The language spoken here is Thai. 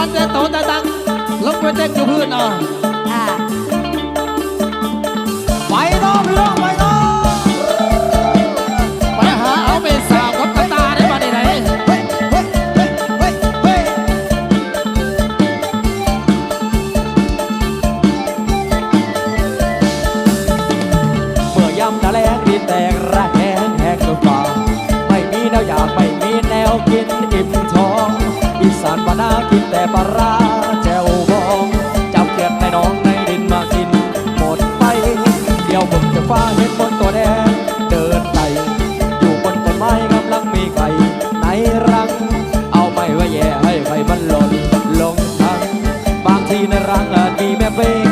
ก่อนแต่โตแต่ตังลงไปเต้นอยู่พื้นอ่าไปน้องพี่น้องไปน้องไปหาเอาเมสาวกับตาได้มาได้ไหนเมื่อยำนาแรงดินแตกระแหงแหกจนฟ้าไม่มีแนวอยากไม่มีแนวกินอิ่มท้อง แต่ปลาราแจ่วบองจับเกล็ดในน้องในดินมากิน หมดไป เดี๋ยวผมจะฟ้าเห็นบนตัวแดงเดินไปอยู่บนต้นไม้กำลังมีไข่ในรัง เอาไม่ว้แย่ให้ไข่มันหล่นลงทางบางทีในรังอาจมีแม่เป้